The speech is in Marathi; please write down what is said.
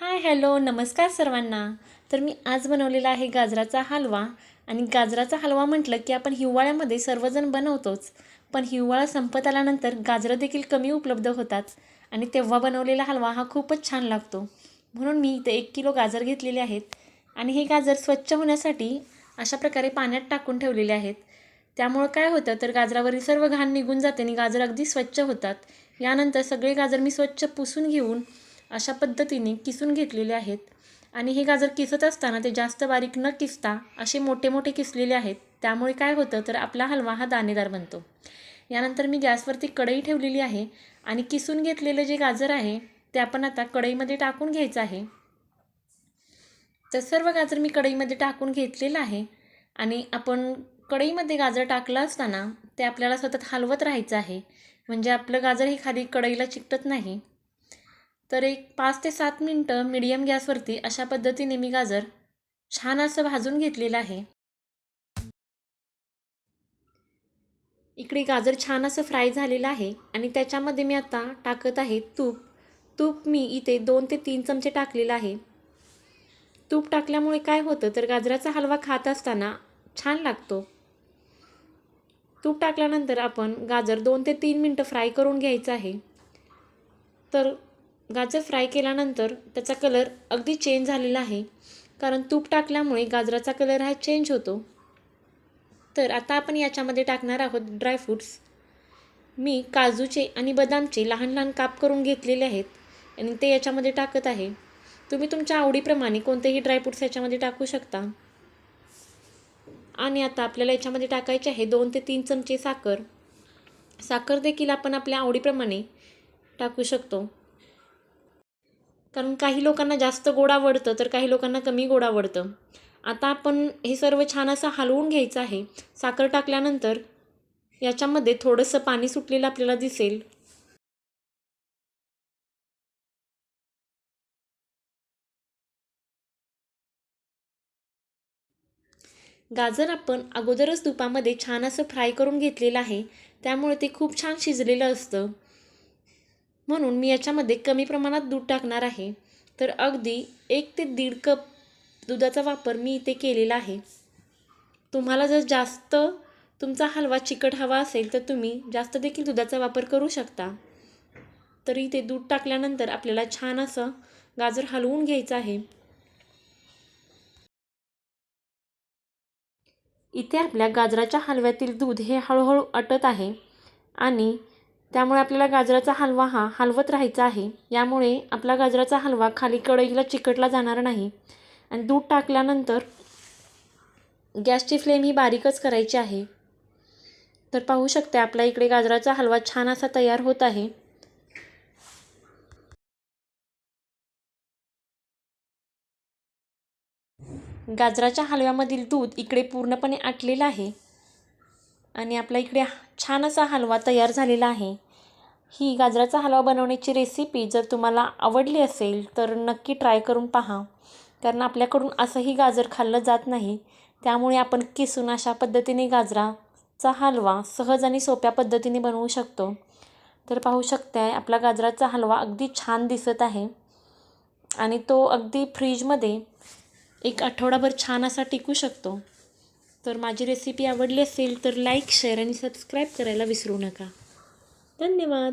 हाय हॅलो नमस्कार सर्वांना. तर मी आज बनवलेला आहे गाजराचा हलवा. आणि गाजराचा हलवा म्हटलं की आपण हिवाळ्यामध्ये सर्वजण बनवतोच. पण हिवाळा संपत आल्यानंतर गाजरं देखील कमी उपलब्ध होतात. आणि तेव्हा बनवलेला हलवा हा खूपच छान लागतो. म्हणून मी इथे एक किलो गाजर घेतलेले आहेत. आणि हे गाजर स्वच्छ होण्यासाठी अशा प्रकारे पाण्यात टाकून ठेवलेले आहेत. त्यामुळं काय होतं तर गाजरावरील सर्व घाण निघून जाते आणि गाजर अगदी स्वच्छ होतात. यानंतर सगळे गाजर मी स्वच्छ पुसून घेऊन अशा पद्धतीने किसून घेतलेले आहेत. आणि हे गाजर किसत असताना ते जास्त बारीक न किसता असे मोठे मोठे किसलेले आहेत. त्यामुळे काय होतं तर आपला हलवा हा दाणेदार बनतो. यानंतर मी गॅसवरती कढई ठेवलेली आहे आणि किसून घेतलेलं जे गाजर आहे ते आपण आता कढईमध्ये टाकून घ्यायचं आहे. तर सर्व गाजर मी कढईमध्ये टाकून घेतलेलं आहे आणि आपण कढईमध्ये गाजर टाकलं असताना ते आपल्याला सतत हलवत राहायचं आहे. म्हणजे आपलं गाजर हे खाली कढईला चिकटत नाही. तर एक पाच ते सात मिनटं मीडियम गॅसवरती अशा पद्धतीने मी गाजर छान असं भाजून घेतलेलं आहे. इकडे गाजर छान असं फ्राय झालेलं आहे आणि त्याच्यामध्ये मी आता टाकत आहे तूप. तूप मी इथे दोन ते तीन चमचे टाकलेलं आहे. तूप टाकल्यामुळे काय होतं तर गाजराचा हलवा खात असताना छान लागतो. तूप टाकल्यानंतर आपण गाजर दोन ते तीन मिनटं फ्राय करून घ्यायचं आहे. तर गाजर फ्राय केल्यानंतर त्याचा कलर अगदी चेंज झालेला आहे. कारण तूप टाकल्यामुळे गाजराचा कलर हा चेंज होतो. तर आता आपण याच्यामध्ये टाकणार आहोत ड्रायफ्रूट्स मी काजूचे आणि बदामचे लहान लहान काप करून घेतलेले आहेत आणि ते याच्यामध्ये टाकत आहे. तुम्ही तुमच्या आवडीप्रमाणे कोणतेही ड्रायफ्रूट्स याच्यामध्ये टाकू शकता. आणि आता आपल्याला याच्यामध्ये टाकायचे आहे दोन ते तीन चमचे साखर. साखर देखील आपण आपल्या आवडीप्रमाणे टाकू शकतो. कारण काही लोकांना जास्त गोड आवडतं तर काही लोकांना कमी गोड आवडतं. आता आपण हे सर्व छान असं हलवून घ्यायचं आहे. साखर टाकल्यानंतर याच्यामध्ये थोडंसं पाणी सुटलेलं आपल्याला दिसेल. गाजर आपण अगोदरच तुपामध्ये छान असं फ्राय करून घेतलेलं आहे. त्यामुळे ते खूप छान शिजलेलं असतं. म्हणून मी याच्यामध्ये कमी प्रमाणात दूध टाकणार आहे. तर अगदी एक ते दीड कप दुधाचा वापर मी इथे केलेला आहे. तुम्हाला जर जास्त तुमचा हलवा चिकट हवा असेल तर तुम्ही जास्त देखील दुधाचा वापर करू शकता. तर इथे दूध टाकल्यानंतर आपल्याला छान असं गाजर हलवून घ्यायचं आहे. इथे आपल्या गाजराच्या हलव्यातील दूध हे हळूहळू अटत आहे आणि त्यामुळे आपल्याला गाजराचा हलवा हा हलवत राहायचा आहे. यामुळे आपला गाजराचा हलवा खाली कढईला चिकटला जाणार नाही. आणि दूध टाकल्यानंतर गॅसची फ्लेम ही बारीकच करायची आहे. तर पाहू शकते आपल्या इकडे गाजराचा हलवा छान असा तयार होत आहे. गाजराच्या हलव्यामधील दूध इकडे पूर्णपणे आटलेलं आहे. आणि आपल्या इकडे छान असा हलवा तयार झालेला आहे. ही गाजराचा हलवा बनवण्याची रेसिपी जर तुम्हाला आवडली असेल तर नक्की ट्राय करून पहा. कारण आपल्याकडून असंही गाजर खाल्लं जात नाही. त्यामुळे आपण किसून अशा पद्धतीने गाजराचा हलवा सहज आणि सोप्या पद्धतीने बनवू शकतो. तर पाहू शकताय आपला गाजराचा हलवा अगदी छान दिसत आहे. आणि तो अगदी फ्रीजमध्ये एक आठवडाभर छान असा टिकू शकतो. तर माझी रेसिपी आवडली असेल तर लाईक शेअर आणि सबस्क्राईब करायला विसरू नका. धन्यवाद.